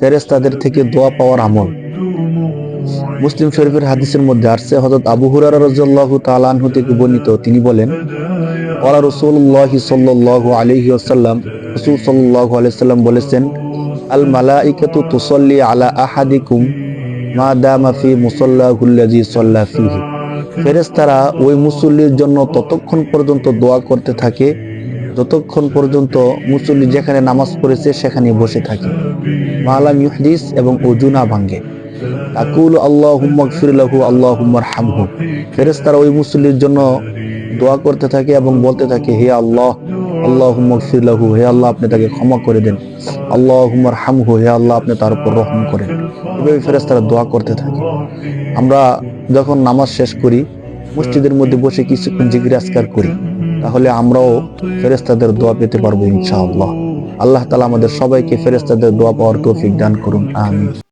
ফেরেস্তাদের থেকে দোয়া পাওয়ার আমল। মুসলিম শরীফের হাদিসের মধ্যে আসছে, হযরত আবু হুরায়রা রাদিয়াল্লাহু তাআলা আনহু থেকে বর্ণিত। তিনি বলেন ওয়ালা রাসূলুল্লাহ সাল্লাল্লাহু আলাইহি ওয়াসাল্লাম, রাসূল সাল্লাল্লাহু আলাইহি ওয়াসাল্লাম বলেছেন, আল মালাইকাতু তুসাল্লি আলা আহাদিকুম মা দামা ফি মুসাল্লাহুল্লাযী সাল্লা ফিহি। ফেরেশতারা ওই মুসল্লির জন্য ততক্ষণ পর্যন্ত দোয়া করতে থাকে যতক্ষণ পর্যন্ত মুসল্লি যেখানে নামাজ পড়েছে সেখানে বসে থাকে। মালাম ইউহদিস এবং অজু না ভাঙ্গে আকুল আল্লাহ হুম্মকফিরলাহু আল্লাহ হামহু। ফেরেস্তারা ওই মুসল্লির জন্য দোয়া করতে থাকে এবং বলতে থাকে, হে আল্লাহ আল্লাহ হুম্মকফিরলাহু হে আল্লাহ, আপনি তাকে ক্ষমা করে দেন। আল্লাহ হুম্মার হামহু, হে আল্লাহ, আপনি তার উপর রহম করেন। এভাবে ফেরেস্তারা দোয়া করতে থাকে। আমরা যখন নামাজ শেষ করি, মসজিদের মধ্যে বসে কিছুক্ষণ জিজ্ঞাসকার করি। তাহলে আমরাও ফেরেস্তাদের দোয়া পেতে পারব ইনশাআল্লাহ। আল্লাহ তালা আমাদের সবাইকে ফেরেস্তাদের দোয়া পাওয়ার তৌফিক দান করুন, আমিন।